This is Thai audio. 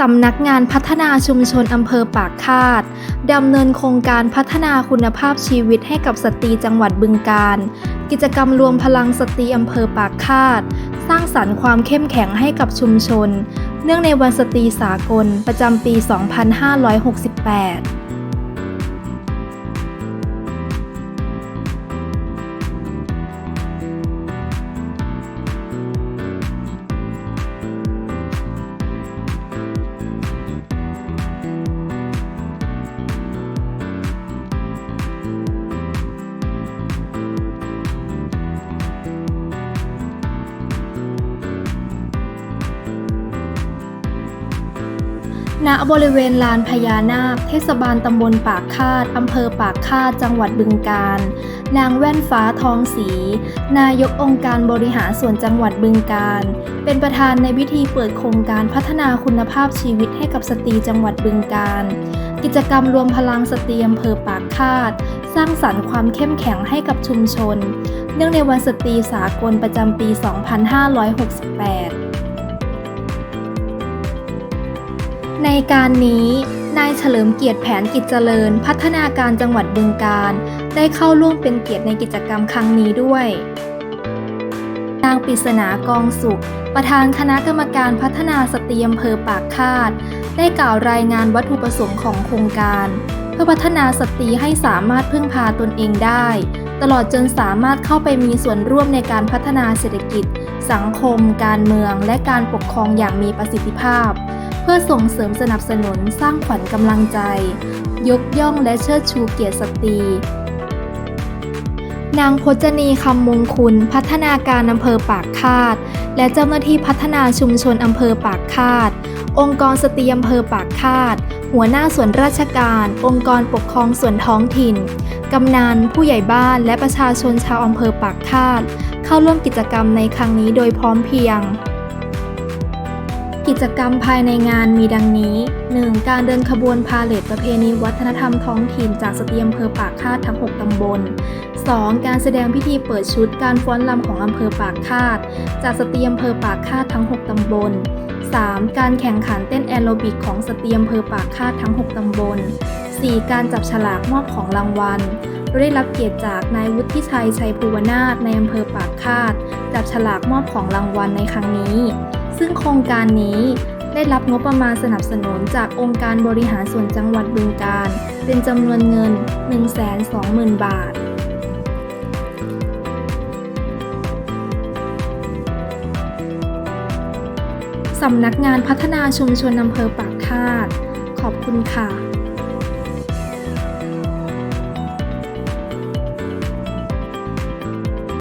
สำนักงานพัฒนาชุมชนอำเภอปากคาดดำเนินโครงการพัฒนาคุณภาพชีวิตให้กับสตรีจังหวัดบึงการ กิจกรรมรวมพลังสตรีอำเภอปากคาด สร้างสรรค์ความเข้มแข็งให้กับชุมชน เนื่องในวันสตรีสากลประจำปี 2568 ณบริเวณลานพญานาค เทศบาลตำบลปากคาด อำเภอปากคาด จังหวัดบึงกาฬนางแว่นฟ้าทองศรี นายกองค์การบริหารส่วนจังหวัดบึงกาฬเป็นประธานในพิธีเปิดโครงการพัฒนาคุณภาพชีวิตให้กับสตรีจังหวัดบึงกาฬกิจกรรมรวมพลังสตรีอำเภอปากคาด สร้างสรรค์ความเข้มแข็งให้กับชุมชน เนื่องในวันสตรีสากลประจำปี 2568 ในการนี้นายเฉลิมเกียรติแผนกิจเจริญ พัฒนาการจังหวัดบึงกาฬได้เข้าร่วมเป็นเกียรติในกิจกรรมครั้งนี้ด้วย นางปริศนากองสุข ประธานคณะกรรมการพัฒนาสตรีอำเภอปากคาด ได้กล่าวรายงานวัตถุประสงค์ของโครงการ เพื่อพัฒนาสตรีให้สามารถพึ่งพาตนเองได้ ตลอดจนสามารถเข้าไปมีส่วนร่วมในการพัฒนาเศรษฐกิจ สังคม การเมือง และการปกครองอย่างมีประสิทธิภาพ เพื่อส่งเสริมสนับสนุนสร้างขวัญกำลังใจ ยกย่องและเชิดชูเกียรติสตรีนางพจนีคำมงคุณ พัฒนาการอำเภอปากคาด และเจ้าหน้าที่พัฒนาชุมชนอำเภอปากคาด องค์กรสตรีอำเภอปากคาด หัวหน้าส่วนราชการ องค์กรปกครองส่วนท้องถิ่น กำนันผู้ใหญ่บ้านและประชาชนชาวอำเภอปากคาด เข้าร่วมกิจกรรมในครั้งนี้โดยพร้อมเพรียง กิจกรรมภายในงานมีดังนี้ 1. การเดินขบวนพาเลทประเพณีวัฒนธรรมท้องถิ่นจากสตรีอำเภอปากคาดทั้ง 6 ตำบล 2. การแสดงพิธีเปิดชุดการฟ้อนรำของอำเภอปากคาด จากสตรีอำเภอปากคาดทั้ง 6 ตำบล 3. การแข่งขันเต้นแอโรบิกของสตรีอำเภอปากคาดทั้ง 6 ตำบล 4. การจับฉลากมอบของรางวัลโดยได้รับเกียรติจากนายวุฒิชัยชัยภูวนาถในอำเภอปากคาด จับฉลากมอบของรางวัลในครั้งนี้ ซึ่งโครงการนี้ได้รับงบประมาณสนับสนุนจากองค์การบริหารส่วนจังหวัดบึงกาฬเป็นจำนวนเงิน 120,000 บาทสำนักงานพัฒนาชุมชนอำเภอปากคาด ขอบคุณค่ะ